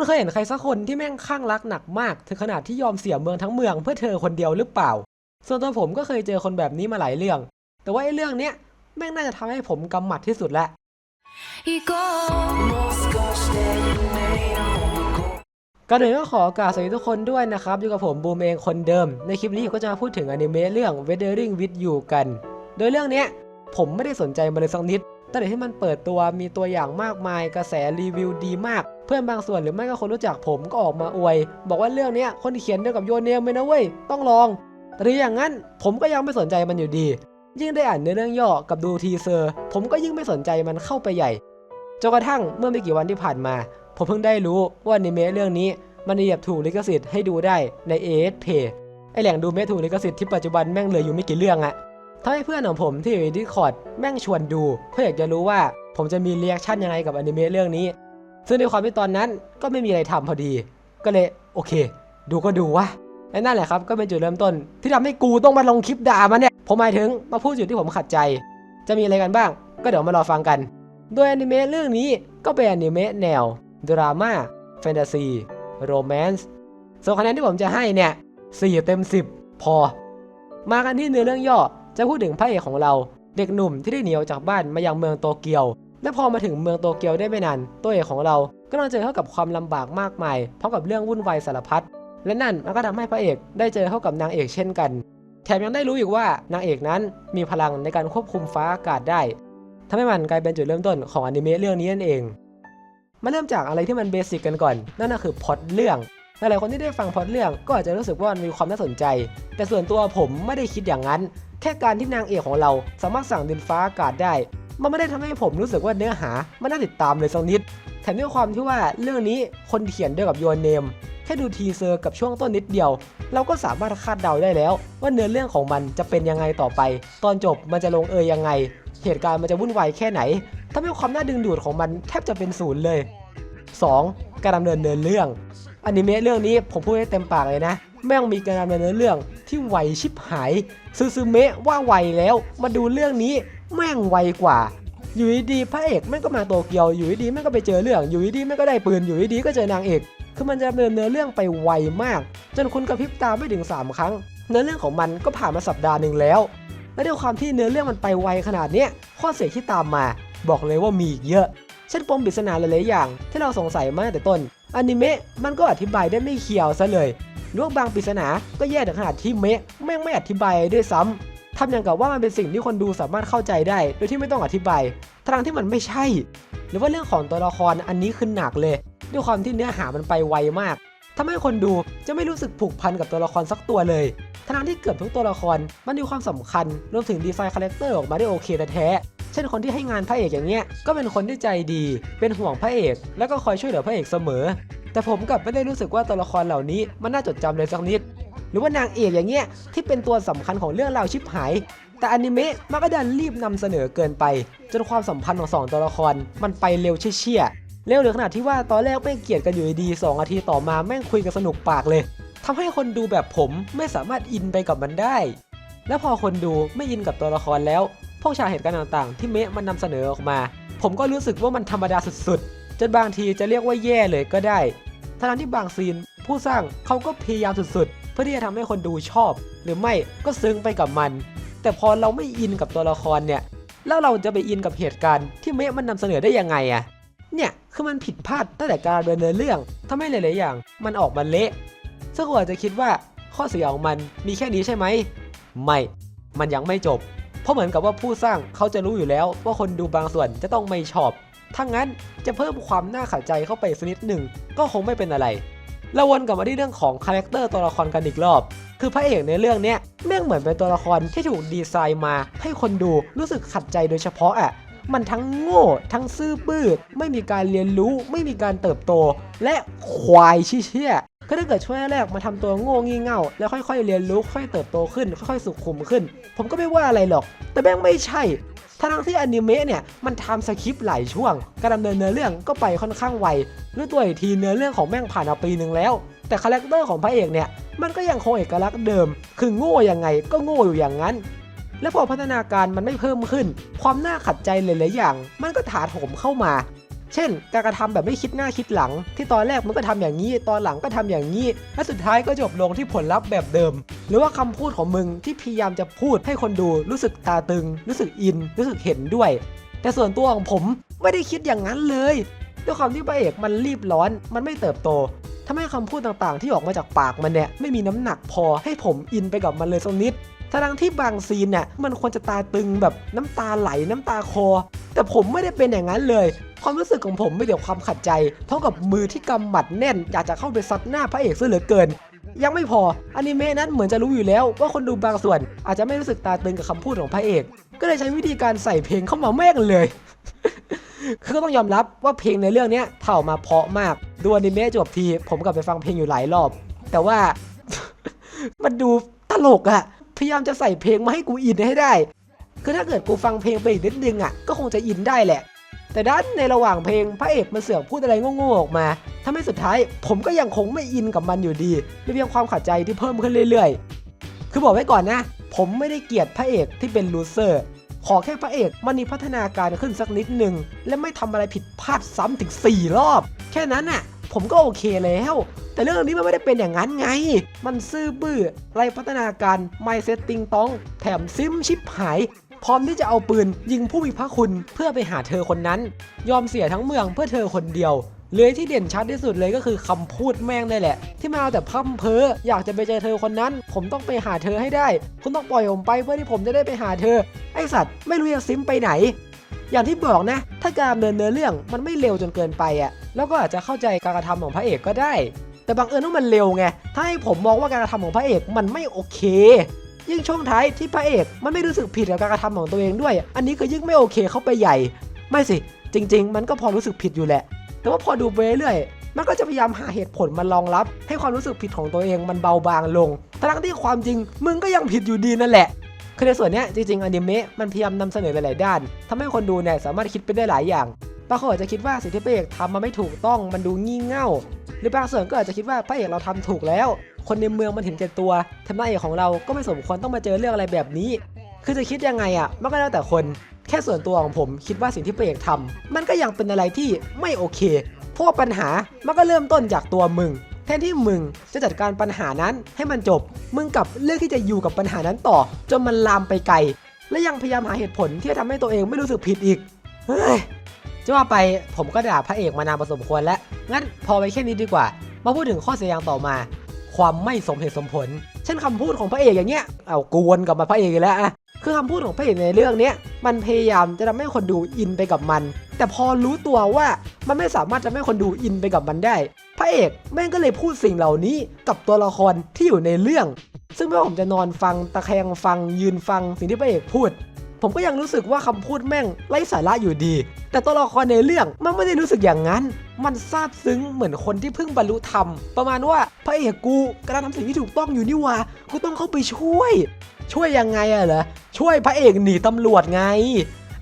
คุณเคยเห็นใครสักคนที่แม่งข้างรักหนักมาก ถึงขนาดที่ยอมเสียเมืองทั้งเมืองเพื่อเธอคนเดียวหรือเปล่า ส่วนตัวผมก็เคยเจอคนแบบนี้มาหลายเรื่อง แต่ว่าไอ้เรื่องเนี้ยแม่งน่าจะทำให้ผมกำหมัดที่สุดละก็เลยต้องขอโอกราบสวัสดีทุกคนด้วยนะครับ อยู่กับผมบูมเองคนเดิม ในคลิปนี้ผมก็จะมาพูดถึงอนิเมะเรื่อง Weathering with You กัน โดยเรื่องเนี้ยผมไม่ได้สนใจมันเลยสักนิด ตั้งแต่ที่มันเปิดตัวมีตัวอย่างมากมายกระแสรีวิวดีมาก เพื่อนบางส่วนหรือไม่ก็คนรู้จักผมก็ออกมาอวย บอกว่าเรื่องนี้คนเขียนเดียวกับโยเนมเลยนะเว้ยต้องลองหรืออย่างนั้นผมก็ยังไม่สนใจมันอยู่ดี ยิ่งได้อ่านเนื้อเรื่องย่อกับดูทีเซอร์ ผมก็ยิ่งไม่สนใจมันเข้าไปใหญ่จนกระทั่งเมื่อไม่กี่วันที่ผ่านมา ผมเพิ่งได้รู้ว่าอนิเมะเรื่องนี้มันเหยียบถูกลิขสิทธิ์ให้ดูได้ใน AS Play ไอแหล่งดูเมะถูกลิขสิทธิ์ที่ปัจจุบันแม่งเหลืออยู่ไม่กี่เรื่องอะ ทำให้เพื่อนของผมที่อยู่ใน Discord แม่งชวนดูเพื่ออยากจะรู้ว่าผมจะมีเรีแอคชั่นยังไงกับอนิเมะเรื่องนี้ ซึ่งในความที่ตอนนั้นก็ไม่มีอะไรทำพอดี ก็เลยโอเค ดูก็ดูวะและนั่นแหละครับก็เป็นจุดเริ่มต้น ที่ทำให้กูต้องมาลงคลิปด่ามันเนี่ย ผมหมายถึงมาพูดจุดที่ผมขัดใจ จะมีอะไรกันบ้าง ก็เดี๋ยวมารอฟังกัน โดยอนิเมะเรื่องนี้ก็เป็นอนิเมะแนวดราม่าแฟนตาซีโรแมนต์ส่วนคะแนนที่ผมจะให้เนี่ย4เต็ม 10 พอ มากันที่เนื้อเรื่องย่อ จะพูดถึงพระเอกของเรา เด็กหนุ่มที่ได้หนีออกจากบ้านมายังเมืองโตเกียว และพอมาถึงเมืองโตเกียวได้ไม่นานตัวเอกของเราก็ต้องเจอเข้ากับความลำบากมากมายพร้อมกับเรื่องวุ่นวายสารพัดและนั่นมันก็ทำให้พระเอกได้เจอเข้ากับนางเอกเช่นกัน แถมยังได้รู้อีกว่านางเอกนั้นมีพลังในการควบคุมฟ้าอากาศได้ทำให้มันกลายเป็นจุดเริ่มต้นของอนิเมะเรื่องนี้นั่นเองมาเริ่มจากอะไรที่มันเบสิกกันก่อน นั่นก็คือพล็อตเรื่อง หลายๆคนที่ได้ฟังพล็อตเรื่องก็อาจจะรู้สึกว่ามันมีความน่าสนใจ แต่ส่วนตัวผมไม่ได้คิดอย่างนั้น แค่การที่นางเอกของเราสามารถสั่งดินฟ้าอากาศได้ มันไม่ได้ทำให้ผมรู้สึกว่าเนื้อหามันน่าติดตามเลยสักนิด แถมด้วยความที่ว่าเรื่องนี้คนเขียนด้วยกับโยนเนมแค่ดูทีเซอร์กับช่วงต้นนิดเดียว เราก็สามารถคาดเดาได้แล้ว ว่าเนื้อเรื่องของมันจะเป็นยังไงต่อไป ตอนจบมันจะลงเอยยังไง เหตุการณ์มันจะวุ่นวายแค่ไหนทำให้ความน่าดึงดูดของมันแทบจะเป็นศูนย์เลย 2. การดำเนินเดินเรื่อง อนิเมะเรื่องนี้ผมพูดได้เต็มปากเลยนะ แม่งมีการดำเนินเรื่องที่ไวชิบหายซูซูเมะว่าไวแล้ว มาดูเรื่องนี้แม่งไวกว่า อยู่ดีๆพระเอกแม่งก็มาโตเกียว อยู่ดีๆแม่งก็ไปเจอเรื่อง อยู่ดีๆแม่งก็ได้ปืน อยู่ดีๆก็เจอนางเอก คือมันจะดำเนินเนื้อเรื่องไปไวมาก จนคุณกระพริบตาไม่ถึง 3 ครั้ง เนื้อเรื่องของมันก็ผ่านมาสัปดาห์หนึ่งแล้ว และด้วยความที่เนื้อเรื่องมันไปไวขนาดเนี้ยข้อเสียที่ตามมา บอกเลยว่ามีอีกเยอะ เช่นปมปริศนาหลายๆอย่าง ที่เราสงสัยมาตั้งแต่ต้น อนิเมะมันก็อธิบายได้ไม่เคียวซะเลยหรือว่าบางปริศนาก็แย่ถึงขนาดที่เมะแม่งไม่อธิบายด้วยซ้ำทำอย่างกับว่ามันเป็นสิ่งที่คนดูสามารถเข้าใจได้ โดยที่ไม่ต้องอธิบายทั้งที่มันไม่ใช่ หรือว่าเรื่องของตัวละครอันนี้คือหนักเลย ด้วยความที่เนื้อหามันไปไวมากทำให้คนดูจะไม่รู้สึกผูกพันกับตัวละครสักตัวเลยทั้งที่เกือบทุกตัวละครมันมีความสำคัญรวมถึงดีไซน์คาแรคเตอร์ออกมาได้โอเคแต่แท้ ช่นคนที่ให้งานพระเอกอย่างเงี้ย ก็เป็นคนที่ใจดี เป็นห่วงพระเอก แล้วก็คอยช่วยเหลือพระเอกเสมอ แต่ผมกลับไม่ได้รู้สึกว่าตัวละครเหล่านี้มันน่าจดจำเลยสักนิด หรือว่านางเอกอย่างเงี้ยที่เป็นตัวสำคัญของเรื่องราวชิบหาย แต่อนิเมะมันก็ดันรีบนำเสนอเกินไป จนความสัมพันธ์ของสองตัวละคร มันไปเร็วเชี่ยเร็วถึงขนาดที่ว่าตอนแรกไม่เกลียดกันอยู่ดีสองนาทีต่อมาแม่งคุยกันสนุกปากเลยทำให้คนดูแบบผมไม่สามารถอินไปกับมันได้ และพอคนดูไม่อินกับตัวละครแล้ว พวกฉากเหตุการณ์ต่างๆ ที่เมะมันนำเสนอออกมา ผมก็รู้สึกว่ามันธรรมดาสุดๆ จนบางทีจะเรียกว่าแย่เลยก็ได้ทั้งที่บางซีนผู้สร้างเขาก็พยายามสุดๆ เพื่อที่จะทำให้คนดูชอบ หรือไม่ก็ซึ้งไปกับมัน แต่พอเราไม่อินกับตัวละครเนี่ย แล้วเราจะไปอินกับเหตุการณ์ที่เมะมันนำเสนอได้ยังไงอะเนี่ยคือมันผิดพลาดตั้งแต่การดำเนินเรื่องทำให้หลายๆอย่าง มันออกมาเละซึ่งคุณอาจจะคิดว่าข้อเสียของมันมีแค่นี้ใช่ไหมไม่ มันยังไม่จบ ราะเหมือนกับว่าผู้สร้างเขาจะรู้อยู่แล้ว ว่าคนดูบางส่วนจะต้องไม่ชอบถ้างั้นจะเพิ่มความน่าขัดใจเข้าไปสักนิดหนึ่งก็คงไม่เป็นอะไรเราวนกลับมาที่เรื่องของคาแรคเตอร์ตัวละครกันอีกรอบ คือพระเอกในเรื่องเนี้ยแม่งเหมือนเป็นตัวละครที่ถูกดีไซน์มา ให้คนดูรู้สึกขัดใจโดยเฉพาะอะมันทั้งโง่ ทั้งซื่อบื้อ ไม่มีการเรียนรู้ ไม่มีการเติบโต และควายเชี่ย ก็ถ้าเกิดช่วงแรกมาทำตัวโง่งี่เง่า แล้วค่อยๆเรียนรู้ค่อยเติบโตขึ้น ค่อยๆสุขุมขึ้น ผมก็ไม่ว่าอะไรหรอก แต่แม่งไม่ใช่ทั้งที่อนิเมะเนี่ยมันทำสคริปต์หลายช่วง การดำเนินเนื้อเรื่องก็ไปค่อนข้างไวด้ตัวอีกทีเนื้อเรื่องของแม่งผ่านมาปีหนึ่งแล้ว แต่คาแรคเตอร์ของพระเอกเนี่ยมันก็ยังคงเอกลักษณ์เดิม คือโง่ยังไงก็โง่อยู่อย่างนั้น และพอพัฒนาการมันไม่เพิ่มขึ้น ความน่าขัดใจหลายๆอย่าง มันก็ถาโถมเข้ามา เช่น การกระทำแบบไม่คิดหน้าคิดหลัง ที่ตอนแรกมันก็ทำอย่างนี้ ตอนหลังก็ทำอย่างนี้ และสุดท้ายก็จบลงที่ผลลัพธ์แบบเดิม หรือว่าคำพูดของมึงที่พยายามจะพูดให้คนดูรู้สึกตาตึง รู้สึกอิน รู้สึกเห็นด้วย แต่ส่วนตัวของผมไม่ได้คิดอย่างนั้นเลยด้วยความที่พระเอกมันรีบร้อน มันไม่เติบโต ทำให้คำพูดต่างๆ ที่ออกมาจากปากมันเนี่ยไม่มีน้ำหนักพอให้ผมอินไปกับมันเลยสักนิดทั้งที่บางซีนเนี่ยมันควรจะตาตึงแบบน้ำตาไหลน้ำตาคอ แต่ผมไม่ได้เป็นอย่างนั้นเลย ความรู้สึกของผมไม่เดี๋ยวความขัดใจ เท่ากับมือที่กำหมัดแน่น อยากจะเข้าไปซัดหน้าพระเอกซะเหลือเกิน ยังไม่พออนิเมะนั้นเหมือนจะรู้อยู่แล้ว ว่าคนดูบางส่วน อาจจะไม่รู้สึกตาตึงกับคำพูดของพระเอก ก็เลยใช้วิธีการใส่เพลงเข้ามาแม่งเลยคือก็ต้องยอมรับว่าเพลงในเรื่องนี้เถ่ามาเพาะมาก ดูอนิเมะจบที ผมกลับไปฟังเพลงอยู่หลายรอบ แต่ว่า มันดูตลกอะพยายามจะใส่เพลงมาให้กูอินให้ได้ คือถ้าเกิดกูฟังเพลงไปอีกนิดนึงอะก็คงจะอินได้แหละ แต่ด้านในระหว่างเพลงพระเอกมันเสือกพูดอะไรโง่ๆออกมาทำให้สุดท้าย ผมก็ยังคงไม่อินกับมันอยู่ดีมีเพียงความขัดใจที่เพิ่มขึ้นเรื่อยๆ คือบอกไว้ก่อนนะ ผมไม่ได้เกลียดพระเอกที่เป็นลูเซอร์ ขอแค่พระเอกมันมีพัฒนาการขึ้นสักนิดหนึ่งและไม่ทำอะไรผิดพลาดซ้ำถึง 4 รอบ แค่นั้นน่ะ ผมก็โอเคแล้ว แต่เรื่องนี้มันไม่ได้เป็นอย่างนั้นไง มันซื่อบื้อไรพัฒนาการไม่เซตติงต้อง แถมซิมชิปหาย พร้อมที่จะเอาปืนยิงผู้มีพระคุณเพื่อไปหาเธอคนนั้น ยอมเสียทั้งเมืองเพื่อเธอคนเดียว เลยที่เด่นชัดที่สุดเลยก็คือคำพูดแม่งนี่แหละ ที่มาเอาแต่พ่ำเพ้ออยากจะไปเจอเธอคนนั้น ผมต้องไปหาเธอให้ได้ คุณต้องปล่อยผมไปเพื่อที่ผมจะได้ไปหาเธอ ไอสัตว์ไม่รู้จะซิมไปไหน อย่างที่บอกนะ ถ้าการเนินเนื้อเรื่องมันไม่เร็วจนเกินไปอะแล้วก็อาจจะเข้าใจการกระทำของพระเอกก็ได้ แต่บังเอิญว่ามันเร็วไงถ้าให้ผมมองว่าการกระทำของพระเอกมันไม่โอเค ยิ่งช่วงท้ายที่พระเอกมันไม่รู้สึกผิดกับการกระทำของตัวเองด้วย อันนี้ก็ยิ่งไม่โอเคเข้าไปใหญ่ ไม่สิจริง ๆ มันก็พอรู้สึกผิดอยู่แหละ แต่ว่าพอดูไปเรื่อยมันก็จะพยายามหาเหตุผลมารองรับ ให้ความรู้สึกผิดของตัวเองมันเบาบางลงทั้งที่ความจริงมึงก็ยังผิดอยู่ดีนั่นแหละคือในส่วนนี้จริงๆอนิเมะมันพยายามนำเสนอหลายๆด้านทำให้คนดูเนี่ยสามารถคิดไปได้หลายอย่างบางคนอาจจะคิดว่าสิ่งที่พระเอกทำมันไม่ถูกต้องมันดูงี่เง่า หรือบางส่วนก็อาจจะคิดว่าพระเอกเราทำถูกแล้ว คนในเมืองมันเห็นแก่ตัวทำไมเอกของเราก็ไม่สมควรต้องมาเจอเรื่องอะไรแบบนี้ คือจะคิดยังไงอะมันก็แล้วแต่คน แค่ส่วนตัวของผมคิดว่าสิ่งที่พระเอกทำมันก็ยังเป็นอะไรที่ไม่โอเค เพราะว่าปัญหามันก็เริ่มต้นจากตัวมึง แทนที่มึงจะจัดการปัญหานั้นให้มันจบ มึงกลับเลือกที่จะอยู่กับปัญหานั้นต่อ จนมันลามไปไกล และยังพยายามหาเหตุผลที่จะทำให้ตัวเองไม่รู้สึกผิดอีก เฮ้ยจะว่าไปผมก็ด่าพระเอกมานานพอสมควรแล้ว งั้นพอไปแค่นี้ดีกว่า มาพูดถึงข้อเสียอย่างต่อมา ความไม่สมเหตุสมผล เช่นคำพูดของพระเอกอย่างเงี้ย เอากวนกลับมาพระเอกอีกแล้วอะ คือคำพูดของพระเอกในเรื่องเนี้ยมันพยายามจะทำให้คนดูอินไปกับมัน แต่พอรู้ตัวว่ามันไม่สามารถจะให้คนดูอินไปกับมันได้ พระเอกแม่งก็เลยพูดสิ่งเหล่านี้กับตัวละครที่อยู่ในเรื่อง ซึ่งไม่ว่าผมจะนอนฟังตะแคงฟังยืนฟังสิ่งที่พระเอกพูด ผมก็ยังรู้สึกว่าคำพูดแม่งไร้สาระอยู่ดี แต่ตัวละครในเรื่องมันไม่ได้รู้สึกอย่างนั้น มันซาบซึ้งเหมือนคนที่เพิ่งบรรลุธรรม ประมาณว่าพระเอกกูกำลังทำสิ่งที่ถูกต้องอยู่นี่ว่ากูต้องเข้าไปช่วย ช่วยยังไงอะเหรอช่วยพระเอกหนีตำรวจไง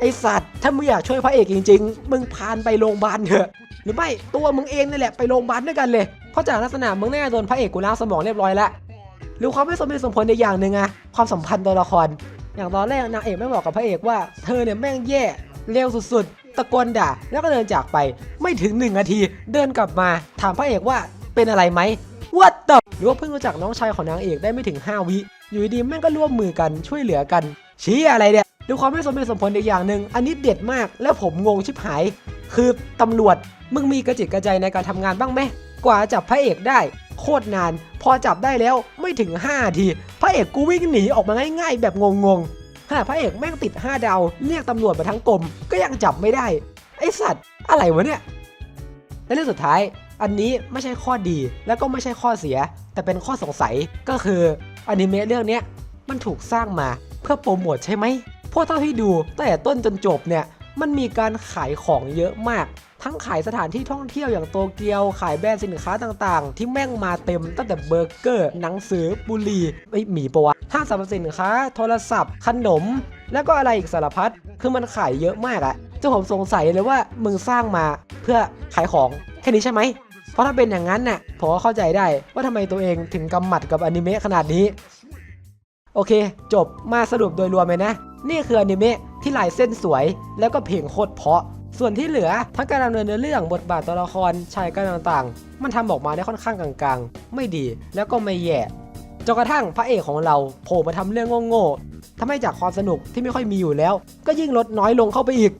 ไอสัตว์ถ้ามึงอยากช่วยพระเอกจริงๆ มึงพานไปโรงพยาบาลเถอะ หรือไม่ตัวมึงเองนี่แหละไปโรงพยาบาลด้วยกันเลย เพราะจากลักษณะมึงแน่โดนพระเอกกูล้างสมองเรียบร้อยแล้วหรือความไม่สมเหตุสมผลในอย่างหนึ่งอะความสัมพันธ์ตัวละคร อย่างตอนแรกนางเอกไม่บอกกับพระเอกว่าเธอเนี่ยแม่งแย่เร็วสุดๆ ตะโกนด่า แล้วก็เดินจากไปไม่ถึงหนึ่งนาที เดินกลับมาถามพระเอกว่าเป็นอะไรไหม What the หรือว่าเพิ่งรู้จักน้องชายของนางเอกได้ไม่ถึง 5 วิ อยู่ดีๆแม่งก็ร่วมมือกันช่วยเหลือกัน ชี้อะไรเนี่ยดูความไม่สมเหตุสมผลอีกอย่างหนึ่งอันนี้เด็ดมากแล้วผมงงชิบหาย คือตำรวจมึงมีกระจิตกระใจในการทำงานบ้างไหมกว่าจับพระเอกได้ โคตรนาน พอจับได้แล้วไม่ถึง5นาที ระเอกกูวิ่งหนีออกมาง่ายๆ แบบงงๆขณะพระเอกแม่งติด 5 ดาวเรียกตำรวจมาทั้งกรมก็ยังจับไม่ได้ ไอสัตว์ อะไรวะเนี่ย และเรื่องสุดท้าย อันนี้ไม่ใช่ข้อดีแล้วก็ไม่ใช่ข้อเสีย แต่เป็นข้อสงสัยก็คืออนิเมะเรื่องเนี้ยมันถูกสร้างมาเพื่อโปรโมทใช่ไหมเพราะเท่าที่ดูตั้งแต่ต้นจนจบเนี่ย มันมีการขายของเยอะมาก ทั้งขายสถานที่ท่องเที่ยวอย่างโตเกียว ขายแบรนด์สินค้าต่างๆ ที่แม่งมาเต็มตั้งแต่เบอร์เกอร์ หนังสือบุหรี่ไอหมีปะวะห้างสรรพสินค้า โทรศัพท์ ขนม แล้วก็อะไรอีกสารพัด คือมันขายเยอะมากอะจ้าผมสงสัยเลยว่ามึงสร้างมาเพื่อขายของแค่นี้ใช่ไหมเพราะถ้าเป็นอย่างนั้นน่ะผมก็เข้าใจได้ว่าทำไมตัวเองถึงกำหมัดกับอนิเมะขนาดนี้ โอเค จบมาสรุปโดยรวมเลยนะ นี่คืออนิเมะที่ลายเส้นสวย แล้วก็เพลงโคตรเพาะ ส่วนที่เหลือทั้งการดำเนินเนื้อเรื่องบทบาทตัวละครชายกันต่างๆ มันทำออกมาได้ค่อนข้างกลางๆ ไม่ดีแล้วก็ไม่แย่จนกระทั่งพระเอกของเราโผล่มาทำเรื่องโง่ๆทำให้จากความสนุกที่ไม่ค่อยมีอยู่แล้ว ก็ยิ่งลดน้อยลงเข้าไปอีก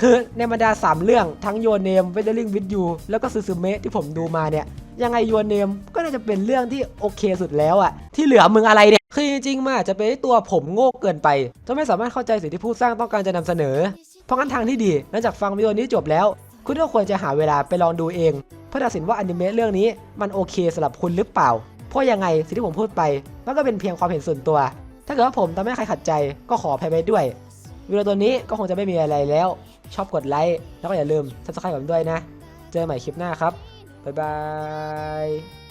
คือในบรรดา 3 เรื่องทั้งโยเนมเวเดอร์ลิงวิดยูแล้วก็ซูซูเมะที่ผมดูมาเนี่ย ยังไงโยเนมก็น่าจะเป็นเรื่องที่โอเคสุดแล้วอะที่เหลือมึงอะไรเนี่ยคือจริงๆมาจจะเป็นตัวผมโง่เกินไปจนไม่สามารถเข้าใจสิ่งที่ผู้สร้างต้องการจะนำเสนอ เพราะงั้นทางที่ดีหลังจากฟังวิดีโอนี้จบแล้ว คุณก็ควรจะหาเวลาไปลองดูเองเพื่อตัดสินว่าอนิเมะเรื่องนี้มันโอเคสำหรับคุณหรือเปล่า เพราะยังไงสิ่งที่ผมพูดไปมันก็เป็นเพียงความเห็นส่วนตัว ถ้าเกิดว่าผมทำให้ใครขัดใจก็ขออภัยไปด้วยวิดีโอตัวนี้ก็คงจะไม่มีอะไรแล้ว ชอบกดไลค์แล้วก็อย่าลืม subscribe ผมด้วยนะ เจอกันใหม่คลิปหน้าครับ บ๊ายบาย